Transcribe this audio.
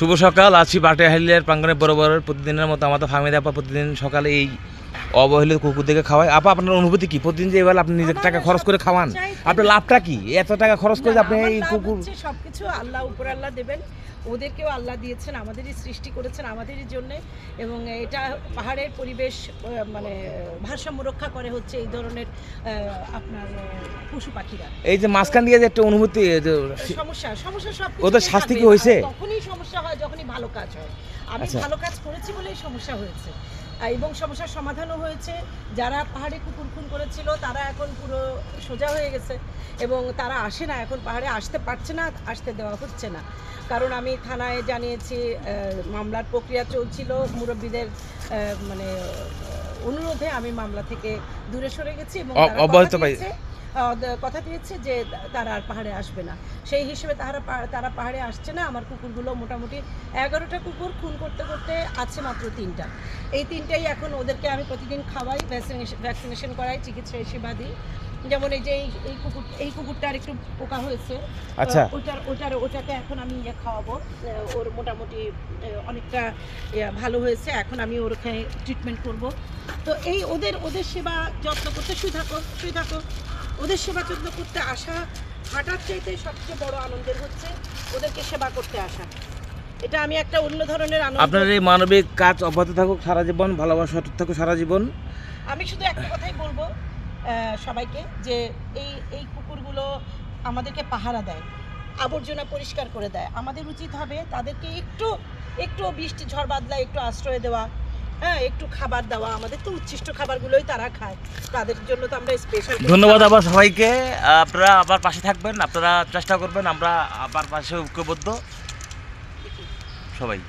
শুভ সকাল আছি বাটেহালিয়ার প্রাঙ্গনে বরাবর প্রতিদিনের মতো আমাদের ফার্মে দেওয়া প্রতিদিন সকালে এই অবহেলিত কুকুরদেরকে খাওয়ায় আপা আপনার অনুভূতি কি? প্রতিদিন যে এবার আপনি নিজের টাকা খরচ করে খাওয়ান আপনার লাভটা কি? এত টাকা খরচ করে আপনি এই কুকুর সবকিছু আল্লাহ উপর আল্লাহ দেবেন। ওদেরকেও আল্লাহ দিয়েছেন আমাদেরই সৃষ্টি করেছেন আমাদেরই জন্য। এবং এটা পাহাড়ের পরিবেশ মানে ভারসাম্য রক্ষা করে হচ্ছে এই ধরনের আপনার পশু পাখিরা। এই যে মাঝখান দিয়ে যে একটা অনুভূতি যে সমস্যা সমস্যা সব ওদের শাস্তি কি হয়েছে? তখনই সমস্যা হয় যখনই ভালো কাজ হয়। আমি আচ্ছা। ভালো কাজ করেছি বলেই সমস্যা হয়েছে। এবং সমস্যার সমাধানও হয়েছে। যারা পাহাড়ে কুকুর খুন করেছিল তারা এখন পুরো সোজা হয়ে গেছে এবং তারা আসে না এখন পাহাড়ে আসতে পারছে না আসতে দেওয়া হচ্ছে না। কারণ আমি থানায় জানিয়েছি মামলার প্রক্রিয়া চলছিল মুরব্বীদের মানে অনুরোধে আমি মামলা থেকে দূরে সরে গেছি এবং অ- তারা অব্যাহত পাই- দিয়েছে, আহ, দ- কথা দিয়েছে যে তারা আর পাহাড়ে আসবে না। সেই হিসেবে তারা তারা পাহাড়ে আসছে না। আমার কুকুরগুলো মোটামুটি এগারোটা কুকুর খুন করতে করতে আছে মাত্র তিনটা। এই তিনটাই এখন ওদেরকে আমি প্রতিদিন খাওয়াই ভ্যাকসিনেশন ভ্যাকসিনেশন করাই চিকিৎসা সেবা দিই যেমন এই যে এই এই কুকুর এই কুকুরটার একটু পোকা হয়েছে। আচ্ছা। ওটার ওটার ওটাকে এখন আমি ইয়ে খাওয়াবো। ওর মোটামুটি অনেকটা ভালো হয়েছে। এখন আমি ওর ওখানে ট্রিটমেন্ট করব। তো এই ওদের ওদের সেবা যত্ন করতে শুয়ে থাকো শুয়ে থাকো। ওদের সেবা যত্ন করতে আসা হাঁটার চাইতে সবচেয়ে বড় আনন্দের হচ্ছে ওদেরকে সেবা করতে আসা। এটা আমি একটা অন্য ধরনের আনন্দ আপনার এই মানবিক কাজ অব্যাহত থাকুক সারা জীবন ভালোবাসা অটুট থাকুক সারা জীবন। আমি শুধু একটা কথাই বলব সবাইকে যে এই এই কুকুরগুলো আমাদেরকে পাহারা দেয় আবর্জনা পরিষ্কার করে দেয়। আমাদের উচিত হবে তাদেরকে একটু একটু বৃষ্টি ঝড় বাদলা একটু আশ্রয় দেওয়া হ্যাঁ একটু খাবার দেওয়া আমাদের তো উচ্ছিষ্ট খাবারগুলোই তারা খায়। তাদের জন্য তো আমরা স্পেশাল ধন্যবাদ আবার সবাইকে। আপনারা আবার পাশে থাকবেন আপনারা চেষ্টা করবেন আমরা আবার পাশে ঐক্যবদ্ধ। সবাই।